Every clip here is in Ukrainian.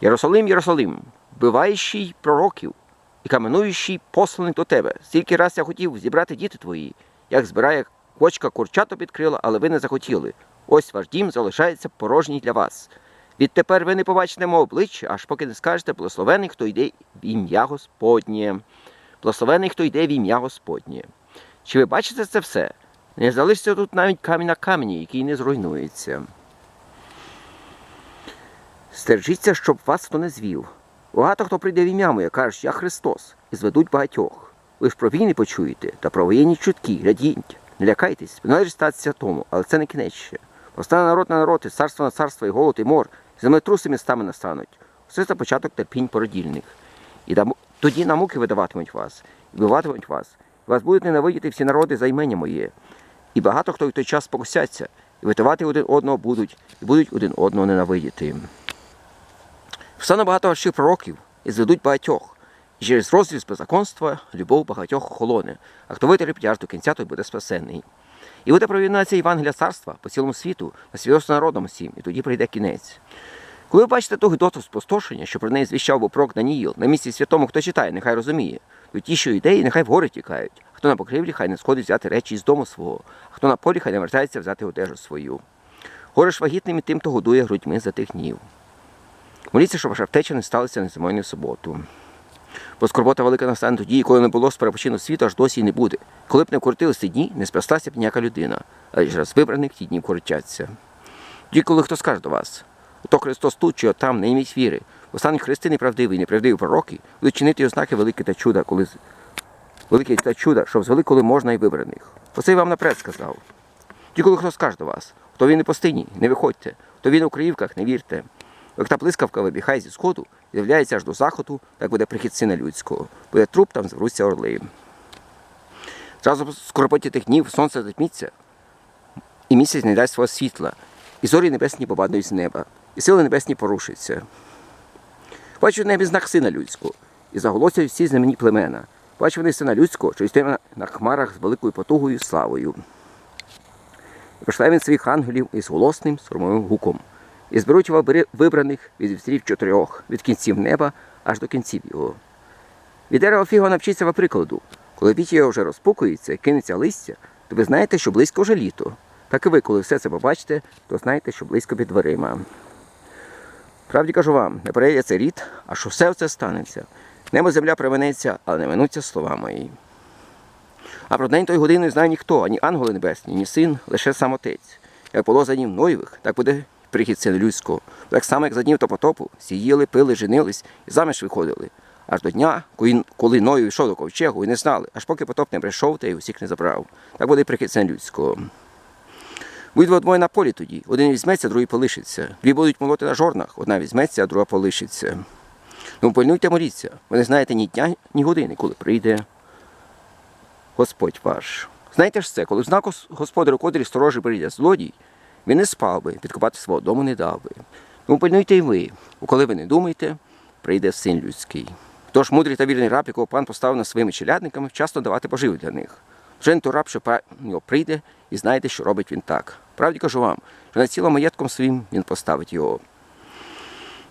Єрусалим, Єрусалим, вбиваючий пророків і каменуючий посланий до тебе. Стільки раз я хотів зібрати діти твої, як збирає кочка курчато під крила, але ви не захотіли. Ось ваш дім залишається порожній для вас. Відтепер ви не побачите мого обличчя, аж поки не скажете благословений, хто йде в ім'я Господнє. Благословений, хто йде в ім'я Господнє. Чи ви бачите це все? Не залишиться тут навіть камінь на камені, який не зруйнується. Стережіться, щоб вас хто не звів. Багато хто прийде в ім'я моє, кажуть, я Христос, і зведуть багатьох. Ви ж про війни почуєте, та про воєнні чутки, глядіть, не лякайтесь, належить статися тому, але це не кінець ще. Постане народ на народ, і царство на царство, і голод, і мор, землетруси містами настануть. Все це початок терпінь породільних. І тоді на муки видаватимуть вас, і вбиватимуть вас, і вас будуть ненавидіти всі народи за імення моє. І багато хто в той час покусяться, і витивати один одного будуть, і будуть один одного ненавидіти. Встане багато ваших пророків і зведуть багатьох. І через розріз беззаконства любов багатьох охолоне, а хто витерпить аж до кінця, той буде спасенний. І буде провіднатися Євангелія царства по цілому світу, на свідоцтво народом всім, і тоді прийде кінець. Коли ви бачите ту гидоту спустошення, що про неї звіщав був пророк Даніїл, на місці святому, хто читає, нехай розуміє, то ті, що ідеї, нехай вгори тікають, хто на покрівлі, хай не сходить взяти речі з дому свого, а хто на полі, хай не вертається взяти одежу свою. Горе вагітним і тим, хто годує грудьми за тих днів. Моліться, щоб ваша втеча не сталася на зимою в суботу. Бо скорбота велика настане тоді, коли не було з перепочину світу, аж досі й не буде. Коли б не вкоротилися ці дні, не спаслася б ніяка людина, а лише раз вибраних ті дні вкоротяться. Тоді, коли хто скаже до вас, то Христос тут чи там, не іміть віри, останні христи неправдиві і неправдиві пророки будуть чинити ознаки великі та чуда, коли великі та чуда, щоб звели, коли можна і вибраних. Оце я вам наперед сказав. Тоді, коли хто скаже до вас, хто він не пустині, не виходьте, хто він у Криївках, не вірте. Як та блискавка вибігає зі сходу, з'являється аж до заходу, так буде прихід сина людського. Буде труп, там звруться орли. Зразу по скоропоті тих днів сонце затьміться, і місяць не дасть свого світла, і зорі небесні попадуть з неба, і сили небесні порушаться. Бачу в небі знак сина людського, і заголосять всі земні племена. Бачу вони сина людського, що йде на- хмарах з великою потугою і славою. І пошле він своїх ангелів із голосним сурмовим гуком, і його вибраних від вістрів чотирьох, від кінців неба аж до кінців його. Від дерева фіго навчиться прикладу. Коли віті вже розпукується кинеться листя, то ви знаєте, що близько вже літо. Так і ви, коли все це побачите, то знаєте, що близько під дверима. Правді кажу вам, не перейде цей рід, а що все це станеться. Небо земля привинеться, але не минуться слова мої. А про день той години знає ніхто, ані ангели небесні, ні син, лише сам отець. Як було за Ноєвих, так буде прихід сина людського. Так само, як за днів то потопу, всі їли, пили, женились і заміж виходили. Аж до дня, коли- Ною йшов до ковчегу і не знали, аж поки потоп не прийшов та й усіх не забрав. Так буде прихід сина людського. Будуть двоє на полі тоді. Один візьметься, другий полишиться. Дві будуть молоти на жорнах, одна візьметься, а друга полишиться. Ну, пильнуйте, моліться. Ви не знаєте ні дня, ні години, коли прийде Господь ваш. Знаєте ж це, коли в знаку господарю котрі сторожі прийде злодій, він не спав би, підкопати свого дому не дав би. Ну, пильнуйте й ви, коли ви не думаєте, прийде син людський. Тож мудрий та вірний раб, якого пан поставив над своїми челядниками, вчасно давати поживу для них. Вже не то раб, що його прийде, і знаєте, що робить він так. Правді кажу вам, що над цілим маєтком своїм він поставить його.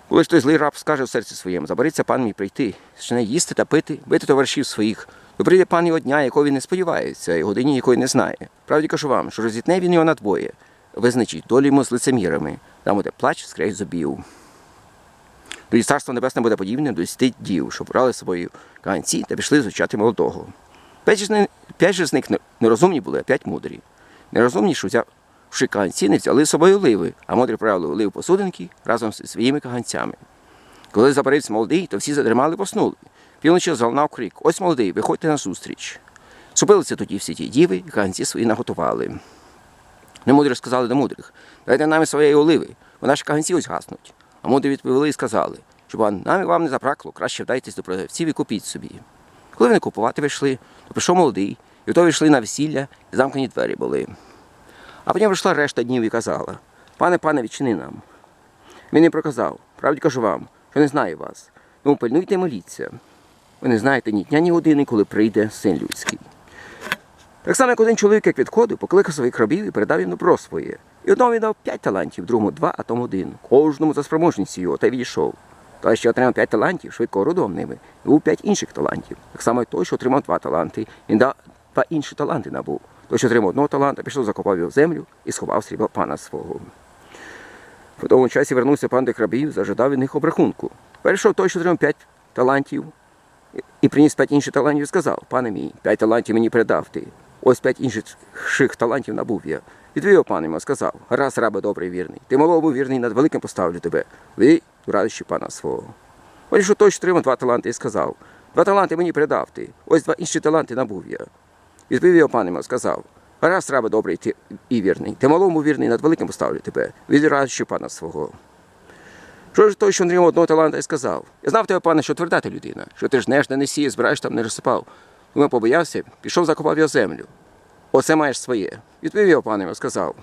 Коли ж той злий раб скаже в серці своєму, забериться пан мій прийти, ще їсти та пити, бити товаришів своїх, то прийде пан його дня, якого він не сподівається, і годині якої не знає. Правді кажу вам, що розітне він його на двоє, визначить долі йому з лицемірами, там буде плач скрізь зубів. Тоді царство небесне буде подібне до десяти дів, що брали з собою каганці та пішли зучати молодого. П'ять же з них- нерозумні були, а п'ять мудрі. Нерозумні, що взявши каганці, не взяли з собою оливи, а мудрі правили олив посудинки разом зі своїми каганцями. Коли запарився молодий, то всі задримали поснули. Півночі залунав крик: Ось молодий, виходьте на зустріч. Супилися тоді всі ті діви, і каганці свої наготували. Немудрі сказали до мудрих, дайте нам своєї оливи, бо наші каганці ось гаснуть. А мудрі відповіли і сказали, щоб нам і вам не забракло, краще вдайтесь до продавців і купіть собі. Коли вони купувати вийшли, то прийшов молодий, і то вийшли на весілля, і замкнені двері були. А потім прийшла решта днів і казала: Пане, пане, відчини нам. Він їм проказав, правді кажу вам, що не знаю вас. Ну, пильнуйте і моліться. Ви не знаєте ні дня, ні години, коли прийде син людський. Так само, як один чоловік, як відходив, покликав своїх рабів і передав їм добро своє. І одному він дав п'ять талантів, другому два, а тому один. Кожному за спроможністю його, та й відійшов. Той, що отримав 5 талантів, швидко орудував ними. І був 5 інших талантів. Так само і той, що отримав 2 таланти, він дав два інші таланти набув. Той, що отримав одного таланта, пішов, закопав його в землю і сховав срібло пана свого. В тому часі вернувся пан до крабів, зажидав від них обрахунку. Перейшов той, що отримав 5 талантів, і- приніс 5 інших талантів і сказав, пане мій, 5 талантів мені передав ти. Ось 5 інших талантів набув я. Відвів пан йому, сказав, раз рабе добрий вірний, ти малому вірний, над великим поставлю тебе. Ви радощі пана свого. Ось той, що два таланти, і сказав, два таланти мені передав ти, ось два інші таланти набув я. Відповів його сказав, раз рабе добрий ти і вірний, ти малому вірний, над великим поставлю тебе, від радощі пана свого. Що ж той, що отримав одного таланта, і сказав, я знав тебе, пане, що тверда ти людина, що ти жнеш, не сіє, збираєш там, не розсипав. Тому побоявся, пішов, закопав його землю. Оце маєш своє. Відповів його пан йому, сказав,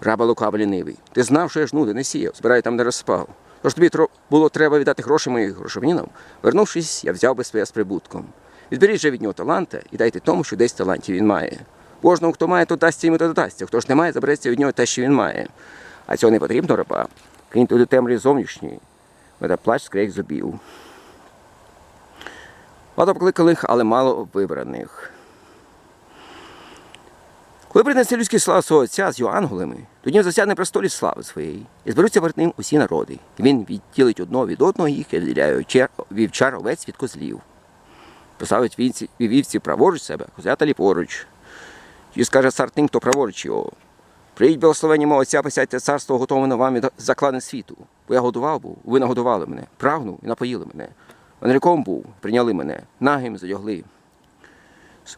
Раба лукавий лінивий. Ти знав, що я жнуди не сіяв, збирай там не розпав. Тож тобі було треба віддати гроші моїх грошовинам. Вернувшись, я взяв би своє з прибутком. Відберіть же від нього таланта і дайте тому, що десь талантів він має. Кожному, хто має, то дасться йому то додасться. Хто ж не має, забереться від нього те, що він має. А цього не потрібно раба. Киньте до темрі зовнішньої. Веде плач скрейк зубів. Багато покликали, але мало вибраних. Коли принесе людські слава свого отця з його ангелами, тоді він засядне престолі слави своєї, і зберуться перед ним усі народи. І він відділить одного від одного їх і відділяє вівчар овець від козлів. Поставить вівці, праворуч себе, козята ліворуч. І скаже цар тим, хто праворуч його. Прийдь благословені мого отця, посядьте царство, готове вам від закладин світу. Бо я годував був, ви нагодували мене, прагнув і напоїли мене. Мандряком був, прийняли мене, нагим задягли.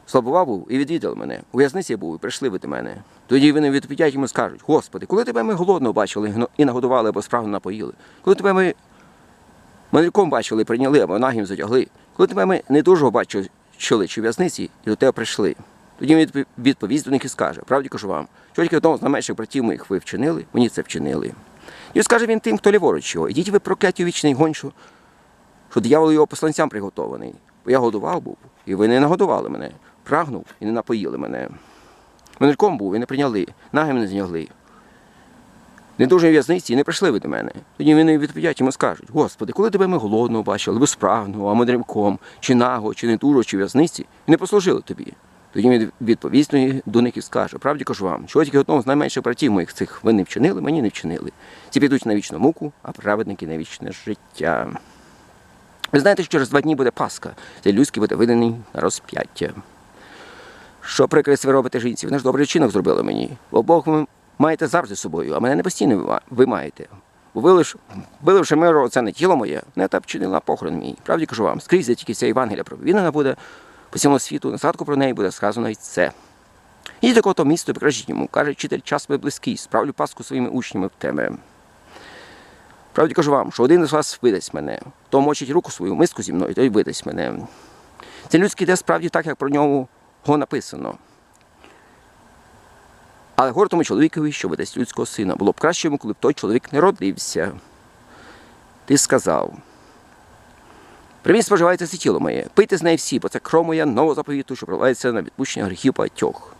Слабував був і відвідали мене. У в'язниці був і прийшли ви до мене. Тоді вони відповідять йому скажуть: Господи, коли тебе ми голодно бачили і нагодували або справно напоїли, коли тебе ми мандряком бачили, прийняли або нагим задягли, коли тебе ми недужого бачили чи в в'язниці і до тебе прийшли. Тоді він відповість до них і скаже: Правді кажу вам, що тільки одного з найменших братів моїх ви вчинили, мені це вчинили. І скаже він тим, хто ліворуч його, ідіть ви прокляті вічний гонь, що диявол його посланцям приготований. Бо я годував був, і ви не нагодували мене. Прагнув і не напоїли мене. Мандряком був і не прийняли, нагим не знягли. Не дуже в'язниці і не прийшли ви до мене. Тоді вони відповідять йому скажуть: Господи, коли тебе ми голодного бачили, безправного, а мандряком, чи наго, чи не дуже, чи в'язниці, і не послужили тобі. Тоді він відповість до них і скаже: Правді кажу вам, що тільки одного з найменших братів моїх цих ви не вчинили, мені не вчинили. Ці підуть на вічну муку, а праведники на вічне життя. Ви знаєте, що через два дні буде Пасха, цей людський буде виданий розп'яття. Що прикрість ви робите жінці? Ви ж добрий чинок зробили мені. Бо Бог ви маєте завжди з собою, а мене не постійно ви ма- ви маєте. Бо вилиш, виливши миру, це не тіло моє, не та вчинила похорон мій. Правді кажу вам, скрізь де тільки ця Євангелія проповідана буде, по цьому світу, на садку про неї буде сказано і це. Ідіть до кого місто, покажіть йому, каже вчитель, час ви близький, справлю Пасху своїми учнями в тебе. Правді кажу вам, що один із вас видасть мене, то мочить руку свою, миску зі мною, той видасть мене. Це людський йде справді так, як про нього написано. Але горе тому чоловікові, що видасть людського сина, було б краще йому, коли б той чоловік не родився. Ти сказав. Привіт, споживайте це тіло моє, пийте з неї всі, бо це кров моя нового заповіту, що проливається на відпущення гріхів багатьох.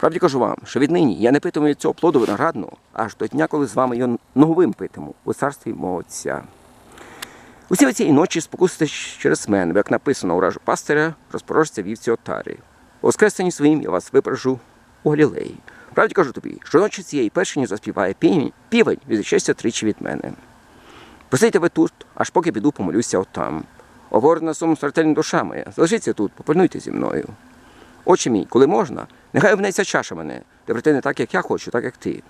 Правді кажу вам, що віднині я не питиму цього плоду виноградного, аж до дня, коли з вами його новим питиму у царстві мого Отця. Усі ви цієї ночі спокусите через мене, як написано у ражу пастиря, розпорожця вівці отари. У своїм я вас випражу у Галілеї. Правді кажу тобі, що ночі цієї перші заспіває півень, півень відречеться тричі від мене. Посидьте ви тут, аж поки піду помолюся отам. Оговорена суму смертельна душа моя, залишіться тут, попильнуйте зі мною. Очі мій, коли можна, нехай обнеться чаша мене, прийти не так, як я хочу, так як ти.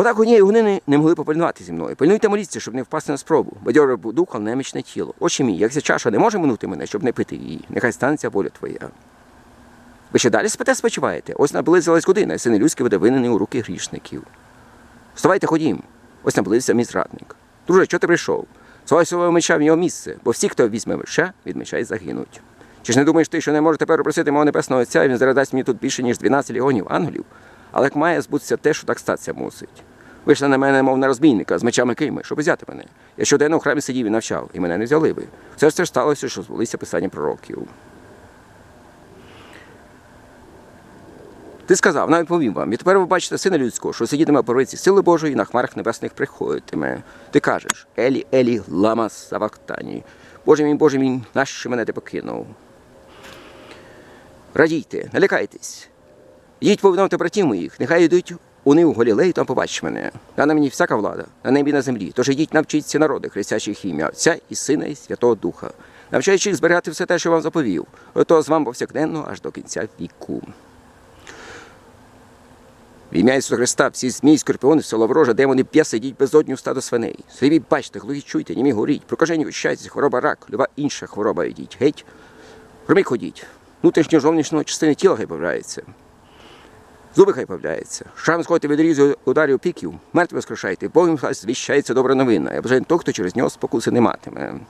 Отак однієї гунини не могли попильнувати зі мною. Пильнуйте моліться, щоб не впасти на спробу. Бадьоре був дух, але немічне тіло. Очі мій, як ця чаша не може минути мене, щоб не пити її. Нехай станеться воля твоя. Ви ще далі спите спочиваєте? Ось наблизилась година, і сини людські буде винений у руки грішників. Вставайте, ходім. Ось наблизився мій зрадник. Друже, що ти прийшов? Свого свого меча в його місце, бо всі, хто візьме меча, від меча й загинуть. Чи ж не думаєш ти, що не можу тепер попросити мого небесного отця, і він зарадасть мені тут більше, ніж 12 легіонів ангелів? Але як має збутися те, що так статися мусить. Вийшли на мене, мов на розбійника, з мечами кими, щоб взяти мене. Я щоденно в храмі сидів і навчав, і мене не взяли би. Все ж це ж сталося, що звелися писання пророків. Ти сказав, навіть повім вам, і тепер ви бачите сина людського, що сидітиме по риці сили Божої і на хмарах небесних приходитиме. Ти кажеш, Елі, Елі, лама савактані. Боже мій, Боже мій, нащо мене ти покинув? Радійте, не лякайтесь. Йдіть повідомте братів моїх, нехай йдуть уни у Галілеї, там побач мене. Дана мені всяка влада, на небі на землі. Тож ідіть навчіться народи, хрестячих ім'я Отця і Сина, і Святого Духа, навчаючи їх зберігати все те, що вам заповів. Ото з вам повсякденно аж до кінця віку. В ім'я Ісуса Христа, всі змій, скорпіони, село вороже, демони, п'яси, йдіть безодню в стадо свиней. Сліві бачте, глухі чуйте, німі горіть, прокажені вищайте, хвороба рак, люба інша хвороба йдіть. Геть, громі ходіть. Внутрішньо жовнішньої частини тіла хай появляється. Зуби хай появляються. Шрам сходите від різу ударів піків, мертві воскрешайте, Богом звіщається добра новина. Я бажаю того, хто через нього спокуси не матиме.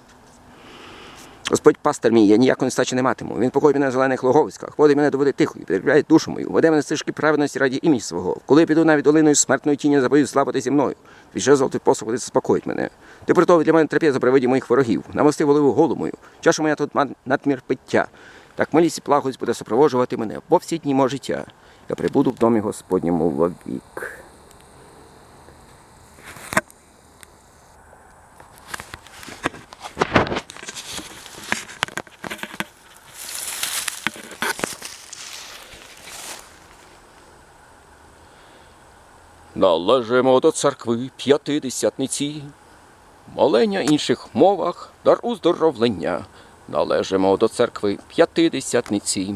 Господь пастир мій, я ніякої нестачі не матиму. Він покоїть мене на зелених логовиськах, водить мене до води тихої, підкріпляє душу мою, веде мене стежки праведності раді імені свого. Коли я піду навіть долиною смертної тіні, забою слабити зі мною. Твій жезл, ти посох, ти заспокоїть мене. Ти притовий для мене трапеза при виді моїх ворогів. Намости голову голу мою. Чаша моя тут надмір пиття. Так милість і плагость буде супроводжувати мене по всі дні мого життя. Я прибуду в домі Господньому вовік. Належимо до церкви п'ятидесятниці, молення інших мовах, дар уздоровлення. Належимо до церкви п'ятидесятниці.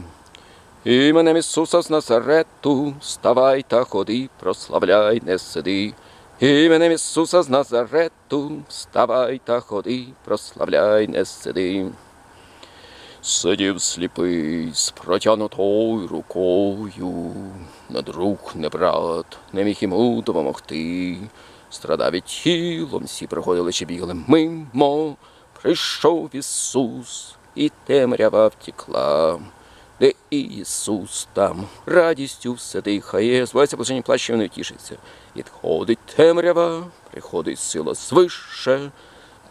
Іменем Ісуса з Назарету, ставай та ходи, прославляй, не сиди. Іменем Ісуса з Назарету, вставай та ходи, прославляй, не сиди. Сидів сліпий з протягнутою рукою, не друг, не брат, не міг йому допомогти. Страдав від тілом, всі приходили чи бігли мимо. Прийшов Ісус, і темрява втекла. Де Ісус там радістю все дихає, звається блаженні плаче, вони тішиться. Відходить темрява, приходить сила свише,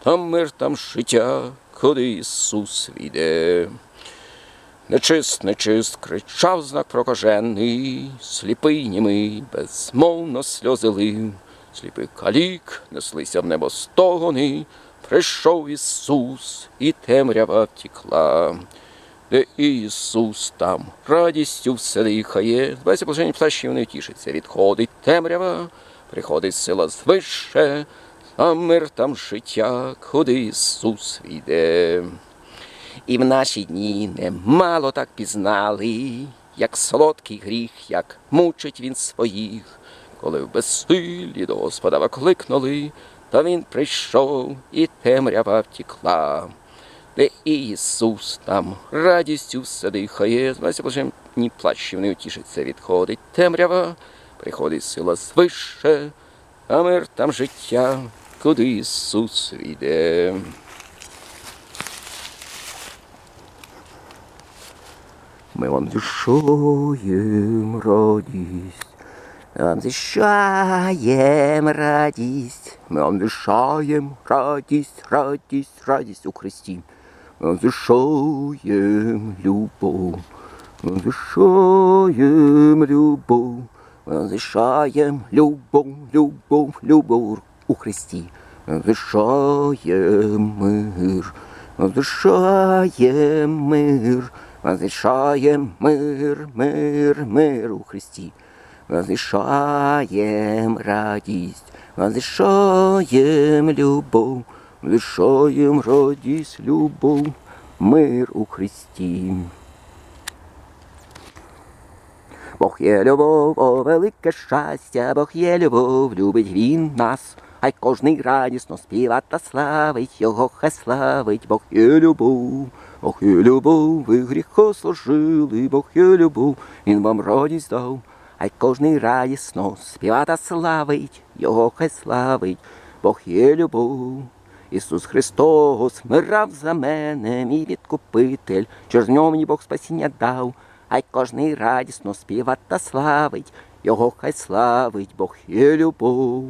там мир, там життя, куди Ісус війде. Нечист, нечист, кричав знак прокажений, сліпий німий, безмовно сльози лив, сліпий калік, неслися в небо стогони, прийшов Ісус, і темрява втікла. Де Ісус там радістю все дихає, збається блаженні пташі вони тішаться, відходить темрява, приходить сила звище, там мир, там життя, куди Ісус війде. І в наші дні немало так пізнали, як солодкий гріх, як мучить він своїх, коли в безсилі до Господа викликнули, та він прийшов, і темрява втікла. Де Ісус там радістю все дихає, знається, блаженні плачі вони утішаться, відходить темрява, приходить сила звище, а мир там життя, куди Ісус війде. Ми вам зішаєм радість, вам зішаєм радість, ми вам зішаєм радість, радість, радість у Христі. Зішаєм любов, зішаєм любов, вам любов, любов, любов у Христі. Зішаєм мир, зішаєм мир. Возвышаем мир, мир, мир у Христі. Возвышаем радість, возвышаем любов, возвышаем радість, любов, мир у Христі. Бог є любов, о велике щастя, Бог є любов, любить він нас. Хай кожний радісно співа та славить Його, хай славить, Бог є любов, Бог є любов, ви гріхо служили, Бог є любов, Він вам радість дав. Хай кожний радісно співа та славить, Його хай славить, Бог є любов. Ісус Христос мирав за мене, мій відкупитель, через нього мені Бог спасіння дав. а й кожний радісно співа та славить, Його хай славить, Бог є любов.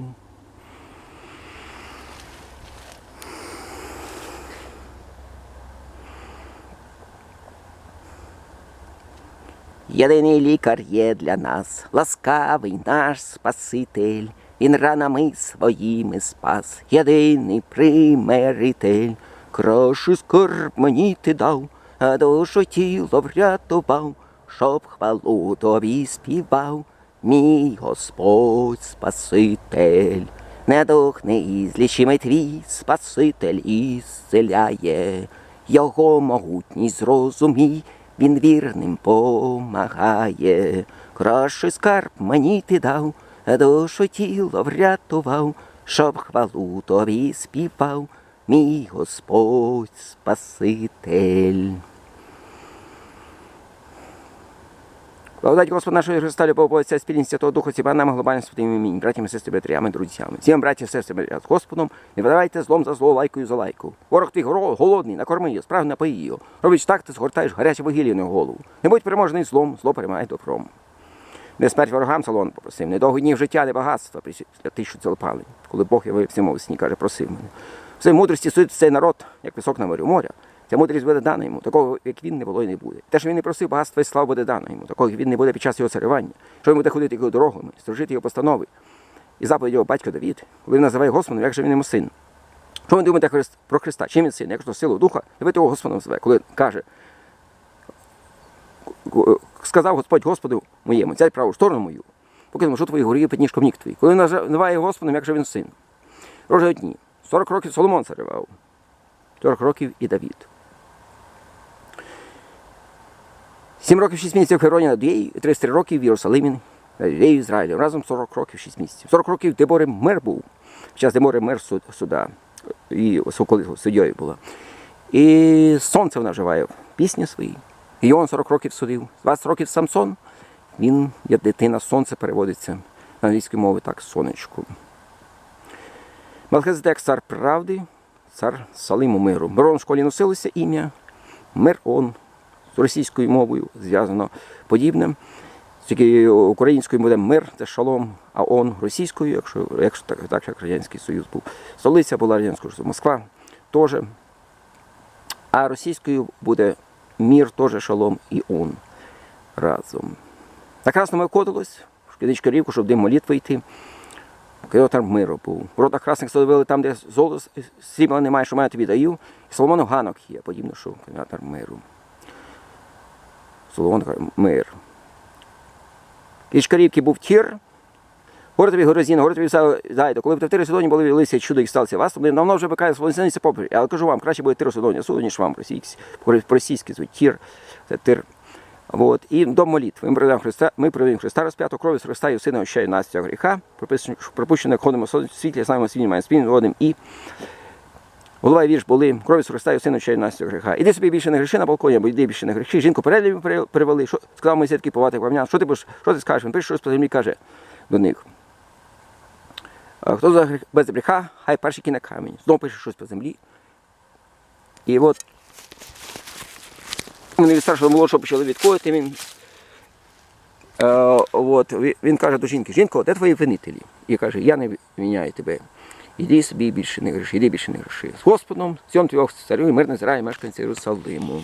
Єдиний лікар є для нас, ласкавий наш Спаситель. Він ранами своїми спас, єдиний примиритель. Краще скарб мені ти дав, а душу тіло врятував, щоб хвалу тобі співав, мій Господь Спаситель. Не дух неізлічимий твій Спаситель ісцеляє, його могутність зрозумій, він вірним помагає. Кращий скарб мені ти дав, душу тіло врятував, щоб хвалу тобі співав, мій Господь Спаситель. Благодать Господа нашого Христа, любов Отця, спільність Святого Духа, всіма нам глобальним святим імінь, братями, сестрами, братрями, друзями. Всім, браті, сестри, братря, з Господом, не видавайте злом за зло, лайкою за лайку. Ворог твій голодний, накорми його, справді напої його. Робиш так, ти згортаєш гаряче вугілля на голову. Не будь переможений злом, зло перемагай добром. Не смерть ворогам Солон попросив, не довго днів життя, не багатства після тисячу цілопалень. Коли Бог явився мов у каже, просив мене. Все мудрості судить цей народ, як пісок на морі моря. Ця мудрість буде дана йому, такого, як він не було і не буде. Те, що він не просив, багатство і слава буде дано йому, такого, як він не буде під час його царювання, що він буде ходити його дорогами, сторожити його постанови. І заповідь його батько Давід, коли він називає Господом, як же він йому син. Що ви думаєте про Христа? Чим він син? Як то силу духа, і ви того Господом зве, коли каже, сказав Господь Господу моєму, цять праву сторону мою, поки що твої горі під ніжком твій. Коли називає Господом, як же він син. Роже одні. 40 років Соломон царював, 40 років і Давід. Сім років 6 місяців Хероні над 33 років в Єрусалимі, над Юдеєю Разом 40 років 6 місяців. 40 років Дебори мир був. В час Дебори мир суд, суда. І коли суддєю була. І сонце вона вживає в пісні свої. І он 40 років судив. 20 років Самсон. Він, як дитина, сонце переводиться на англійській мові так, сонечко. Мелхизедек цар правди, цар Салиму миру. Мирон в школі носилося ім'я Мирон. З російською мовою зв'язано подібне. Тільки українською буде мир, це шалом, а он російською, якщо, якщо так, так як Радянський Союз був. Столиця була Радянського Союзу, Москва теж. А російською буде мір, теж шалом і он разом. Так раз нам виходилось, в шкідичку рівку, щоб дим молитви йти. Там миру був. В ротах красних садовили там, де золото срібла немає, що має тобі даю. І Соломонов ганок є, подібно, що кінотар миру. Соломон мир. Із Карівки був тір. Горе тобі горозін, горе тобі зайду. Коли в Тевтирі Сидоні були лися чудо і сталося вас, вони давно вже викає свої попри. Але кажу вам, краще буде тир Сидоні, суду, ніж вам російські. Російські звуть тір, це тир. Вот. І до молитви. Ми проведемо Христа, ми проведемо Христа розп'ятого крові з Христа і Сина ощає нас цього гріха. Пропущено, ходимо в світлі, знаємо світлі, маємо спільним водим і Голова вірш були, крові з Христа і сина ощає нас цього гріха. Іди собі більше не гріши на балконі, або йди більше не гріши. Жінку перелів привели, що сказав мої сітки повати певнян, що ти будеш, що ти скажеш? Він пише щось по землі, каже до них. Хто за гріх, без гріха, хай перший кине камінь. Знову пише щось по землі. І от вони від старшого молодшого почали відходити. Він, е, от, він каже до жінки, жінко, де твої винителі? І каже, я не міняю тебе. Іди собі більше не гріши, іди більше не гріши. З Господом, цьому твого царю і мир не зрає мешканці Єрусалиму.